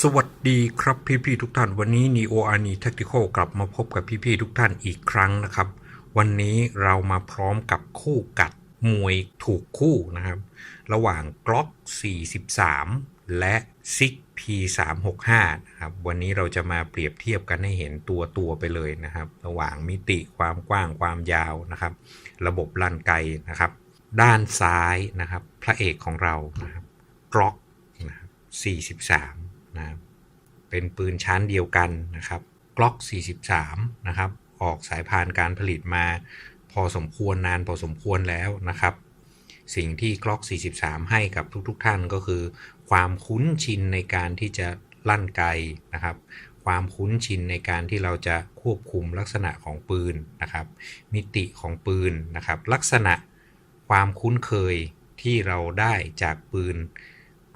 สวัสดีครับพี่ๆทุกท่าน วันนี้ Neo a r n i Tactical กลับมาพบกับพี่ๆทุกท่านอีกครั้งนะครับ วันนี้เรามาพร้อมกับคู่กัดมวยถูกคู่นะครับ ระหว่าง Glock 43 และ SIG P365 นะครับ วันนี้เราจะมาเปรียบเทียบกันให้เห็นตัวตัวไปเลยนะครับ ระหว่างมิติความกว้างความยาวนะครับ ระบบลั่นไกนะครับ ด้านซ้ายนะครับ พระเอกของเรานะครับ Glock นะครับ43 นะเป็นปืนชั้นเดียวกันนะครับ Glock 43 นะครับ ออกสายพานการผลิตมา พอสมควรนานพอสมควรแล้วนะครับ สิ่งที่ Glock 43 ให้กับทุกๆทท่านก็คือ ความคุ้นชินในการที่จะลั่นไกนะครับ ความคุ้นชินในการที่เราจะควบคุมลักษณะของปืนนะครับ มิติของปืนนะครับ ลักษณะความคุ้นเคยที่เราได้จากปืน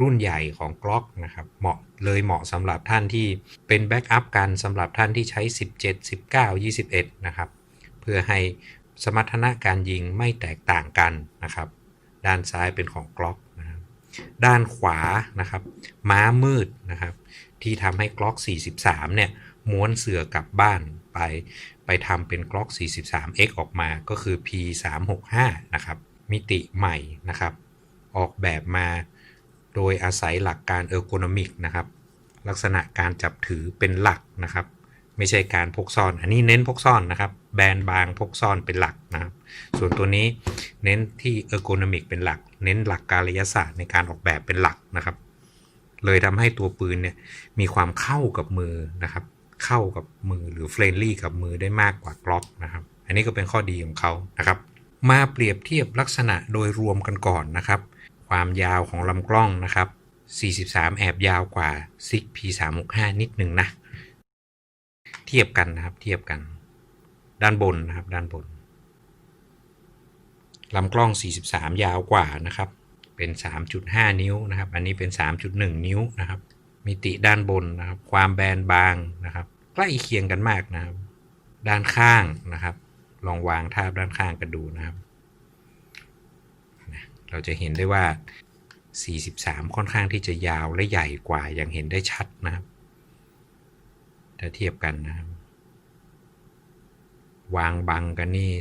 รุ่นใหญ่ของ Glock นะครับเหมาะเลยเหมาะสำหรับท่านที่เป็นแบ็กอัพกันสำหรับท่านที่ใช้ 17 19 21 นะครับ เพื่อให้สมรรถนะการยิงไม่แตกต่างกันนะครับ ด้านซ้ายเป็นของ Glock นะครับด้านขวานะครับ ม้ามืดนะครับ ที่ทำให้ Glock 43 เนี่ยม้วนเสือกลับบ้านไปไปทำเป็น Glock 43X ออกมาก็คือ P365 นะครับมิติใหม่นะครับ ออกแบบมา โดยอาศัยหลักการเออร์โกนอมิกนะครับ ลักษณะการจับถือเป็นหลักนะครับ ไม่ใช่การพกซ่อน อันนี้เน้นพกซ่อนนะครับ แบนบางพกซ่อนเป็นหลักนะครับ ส่วนตัวนี้เน้นที่เออร์โกนอมิกเป็นหลัก เน้นหลักการระยะศาสตร์ในการออกแบบเป็นหลักนะครับ เลยทำให้ตัวปืนเนี่ยมีความเข้ากับมือนะครับ เข้ากับมือหรือเฟรนลี่กับมือได้มากกว่ากล็อกนะครับ อันนี้ก็เป็นข้อดีของเขานะครับ มาเปรียบเทียบลักษณะโดยรวมกันก่อนนะครับ ความยาวของลำกล้องนะครับ 43 แอบยาวกว่า SIG P365 นิดหนึ่งนะ เทียบกันนะครับ เทียบกัน ด้านบนนะครับ ด้านบน ลำกล้อง 43 ยาวกว่านะครับ เป็น 3.5 นิ้วนะครับ อันนี้เป็น 3.1 นิ้วนะครับ มิติด้านบนนะครับ ความแบนบางนะครับ ใกล้เคียงกันมากนะครับ ด้านข้างนะครับ ลองวางทาบด้านข้างกันดูนะครับ เราจะเห็นได้ว่า 43 ค่อนข้างที่จะยาวและใหญ่กว่าอย่างเห็นได้ชัดนะครับถ้าเทียบกันนะครับ วางบังกันนี่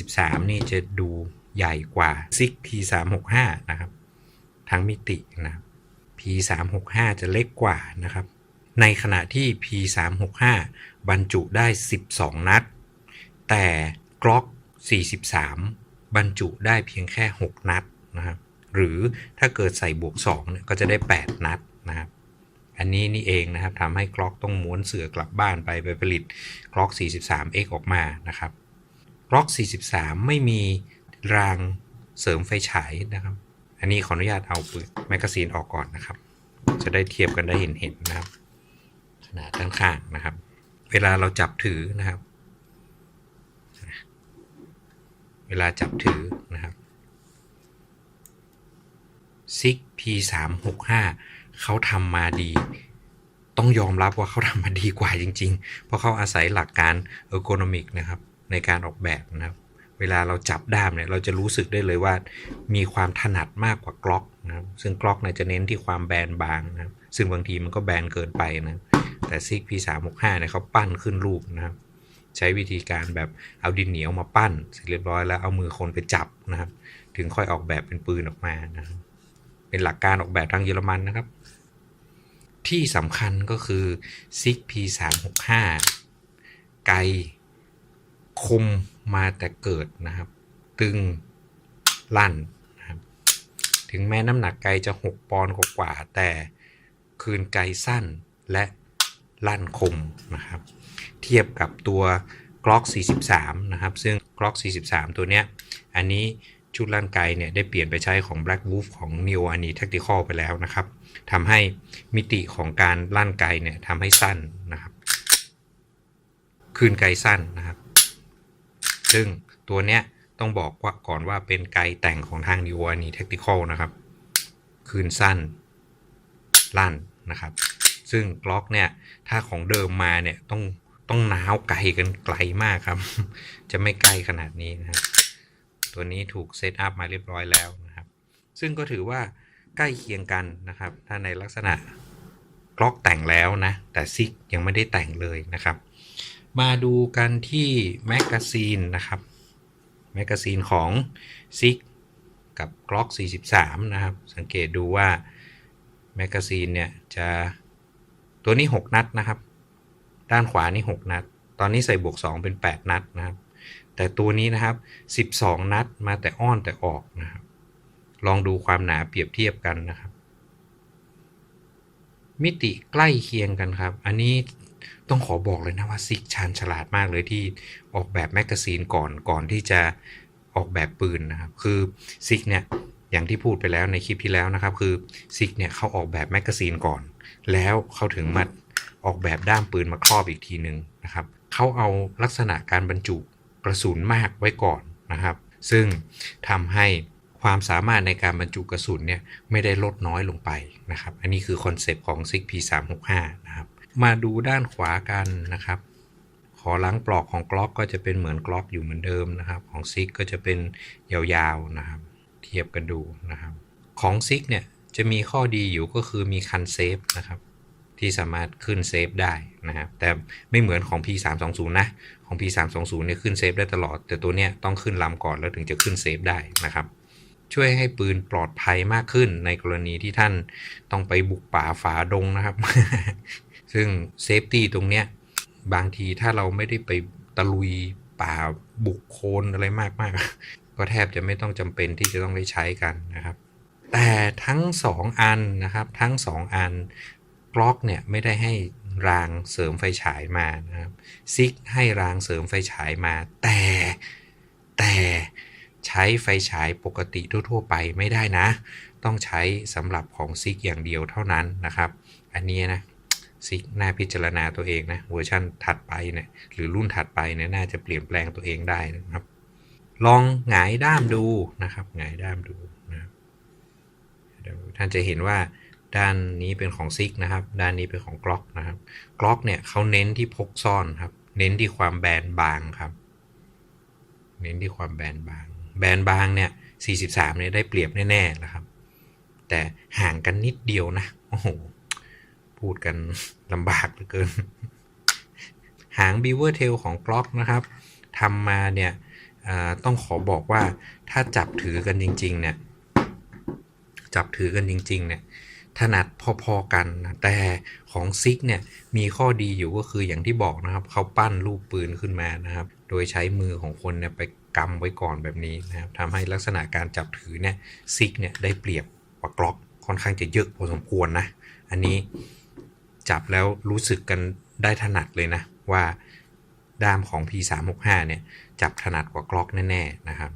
43 นี่จะดูใหญ่กว่าซิก P365 นะครับ ทั้งมิตินะครับ P365 จะเล็กกว่านะครับ ในขณะที่ P365 บรรจุได้ 12 นัด แต่ Glock 43 บรรจุได้เพียงแค่ 6 นัดนะครับ หรือถ้าเกิดใส่บวก2เนี่ยก็จะได้ 8 นัดนะครับ อันนี้นี่เองนะครับทำให้ Glock ต้องม้วนเสือกลับบ้านไปไปผลิต Glock 43X ออกมานะครับ Glock 43 ไม่มีรางเสริมไฟฉายนะครับ อันนี้ขออนุญาตเอาปืนแมกกาซีนออกก่อนนะครับ จะได้เทียบกันได้เห็นเห็นนะครับ ขนาดด้านข้างนะครับ เวลาเราจับถือนะครับ เวลาจับถือนะครับซิก P365 เขาทำมาดี ต้องยอมรับว่าเขาทำมาดีกว่าจริง ๆ เพราะเขาอาศัยหลักการเออร์โกนอมิกนะครับในการออกแบบนะครับ เวลาเราจับด้ามเนี่ยเราจะรู้สึกได้เลยว่า มีความถนัดมากกว่ากล็อกนะครับซึ่งกล็อกเนี่ยจะเน้นที่ความแบนบางนะครับซึ่งบางทีมันก็แบนเกินไปนะแต่ซิก P365 เนี่ยเขาปั้นขึ้นรูปนะครับ ใช้วิธีการแบบเอาดินเหนียวมาปั้นเสร็จเรียบร้อยแล้วเอามือคนไปจับนะครับ ถึงค่อยออกแบบเป็นปืนออกมานะครับเป็นหลักการออกแบบทางเยอรมันนะครับ ที่สำคัญก็คือ SIG P365 ไกลคมมาแต่เกิดนะครับ ตึงลั่นนะครับถึงแม้น้ำหนักไกลจะ 6 ปอนด์กว่าแต่คืนไกลสั้นและลั่นคมนะครับ เทียบกับตัว Glock 43 นะครับ ซึ่ง Glock 43 ตัวเนี้ย อันนี้ชุดลั่นไกเนี่ยได้เปลี่ยนไปใช้ของ Black Wolf ของ Neo a n i Tactical ไปแล้วนะครับทำให้มิติของการลั่นไกเนี่ยทำให้สั้นนะครับ คืนไกสั้นนะครับ ซึ่งตัวเนี้ยต้องบอกว่าก่อนว่าเป็นไกแต่งของทาง Neo a n i Tactical นะครับ คืนสั้น ลั่นนะครับ ซึ่งกล็อกเนี่ยถ้าของเดิมมาเนี่ยต้อง ต้องน้าวไกลกันไกลมากครับ จะไม่ไกลขนาดนี้นะครับ ตัวนี้ถูกเซตอัพมาเรียบร้อยแล้วนะครับ ซึ่งก็ถือว่าใกล้เคียงกันนะครับ ถ้าในลักษณะกล็อกแต่งแล้วนะ แต่ซิกยังไม่ได้แต่งเลยนะครับ มาดูกันที่แมกกาซีนนะครับ แมกกาซีนของซิกกับกล็อก 43 นะครับ สังเกตดูว่าแมกกาซีนเนี่ยจะตัวนี้ 6 นัดนะครับ ด้านขวานี่6นัด ตอนนี้ใส่บวก 2 เป็น 8 นัดนะครับ แต่ตัวนี้นะครับ 12 นัดมาแต่อ้อนแต่ออกนะครับ ลองดูความหนาเปรียบเทียบกันนะครับ มิติใกล้เคียงกันครับ อันนี้ต้องขอบอกเลยนะว่าซิกชานฉลาดมากเลยที่ออกแบบแมกกาซีนก่อนก่อนที่จะออกแบบปืนนะครับ คือซิกเนี่ยอย่างที่พูดไปแล้วในคลิปที่แล้วนะครับ คือซิกเนี่ยเขาออกแบบแมกกาซีนก่อน แล้วเขาถึงมา ออกแบบด้ามปืนมาครอบอีกทีหนึ่งนะครับเขาเอาลักษณะการบรรจุกระสุนมากไว้ก่อนนะครับ ซึ่งทำให้ความสามารถในการบรรจุกระสุนเนี่ยไม่ได้ลดน้อยลงไปนะครับ อันนี้คือคอนเซปต์ของ SIG P365 นะครับ มาดูด้านขวากันนะครับ ขอล้างปลอกของกล็อกก็จะเป็นเหมือนกล็อกอยู่เหมือนเดิมนะครับ ของซิกก็จะเป็นยาวๆนะครับ เทียบกันดูนะครับ ของซิกเนี่ยจะมีข้อดีอยู่ก็คือมีคันเซฟนะครับ ที่สามารถขึ้นเซฟได้นะครับ แต่ไม่เหมือนของ P320 นะ ของ P320 เนี่ยขึ้นเซฟได้ตลอด แต่ตัวเนี้ยต้องขึ้นลำก่อนแล้วถึงจะขึ้นเซฟได้นะครับช่วยให้ปืนปลอดภัยมากขึ้นในกรณีที่ท่านต้องไปบุกป่าฝาดงนะครับ ซึ่งเซฟตี้ตรงเนี้ยบางทีถ้าเราไม่ได้ไปตะลุยป่าบุกโคลนอะไรมากๆก็แทบจะไม่ต้องจำเป็นที่จะต้องได้ใช้กันนะครับ แต่ทั้ง 2 อันนะครับ ทั้ง 2 อัน กล็อกเนี่ยไม่ได้ให้รางเสริมไฟฉายมานะครับซิกให้รางเสริมไฟฉายมา แต่แต่ใช้ไฟฉายปกติทั่วๆไปไม่ได้นะ ต้องใช้สำหรับของซิกอย่างเดียวเท่านั้นนะครับ อันนี้นะซิกน่าพิจารณาตัวเองนะเวอร์ชันถัดไปเนี่ยหรือรุ่นถัดไปเนี่ยน่าจะเปลี่ยนแปลงตัวเองได้นะครับ ลองหงายด้ามดูนะครับหงายด้ามดูนะท่านจะเห็นว่า ด้านนี้เป็นของซิกนะครับ ด้านนี้เป็นของกล็อกนะครับกล็อกเนี่ยเขาเน้นที่พกซ่อนครับ เน้นที่ความแบนบางครับ เน้นที่ความแบนบาง แบนบางเนี่ย43เนี่ยได้เปรียบแน่ๆนะครับ แต่ห่างกันนิดเดียวนะ โอ้โห พูดกันลำบากเหลือเกิน หาง Beaver Tail ของกล็อกนะครับทำมาเนี่ยต้องขอบอกว่าถ้าจับถือกันจริง ๆ เนี่ย จับถือกันจริง ๆ เนี่ย ถนัดพอๆกันนะแต่ของซิกเนี่ยมีข้อดีอยู่ก็คืออย่างที่บอกนะครับเขาปั้นรูปปืนขึ้นมานะครับ โดยใช้มือของคนเนี่ยไปกำไว้ก่อนแบบนี้นะครับทำให้ลักษณะการจับถือเนี่ยซิกเนี่ยได้เปรียบกว่ากล็อกค่อนข้างจะเยอะพอสมควรนะ อันนี้จับแล้วรู้สึกกันได้ถนัดเลยนะ ว่าด้ามของ P365 เนี่ยจับถนัดกว่ากล็อกแน่ๆนะครับ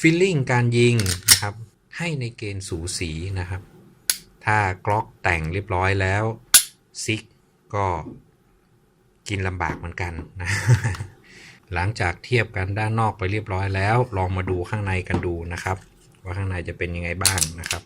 ฟิลลิ่งการยิงนะครับให้ในเกณฑ์สูสีนะครับ ถ้ากล็อกแต่งเรียบร้อยแล้วซิกก็กินลำบากเหมือนกันนะหลังจากเทียบกันด้านนอกไปเรียบร้อยแล้ว ลองมาดูข้างในกันดูนะครับ ว่าข้างในจะเป็นยังไงบ้างนะครับ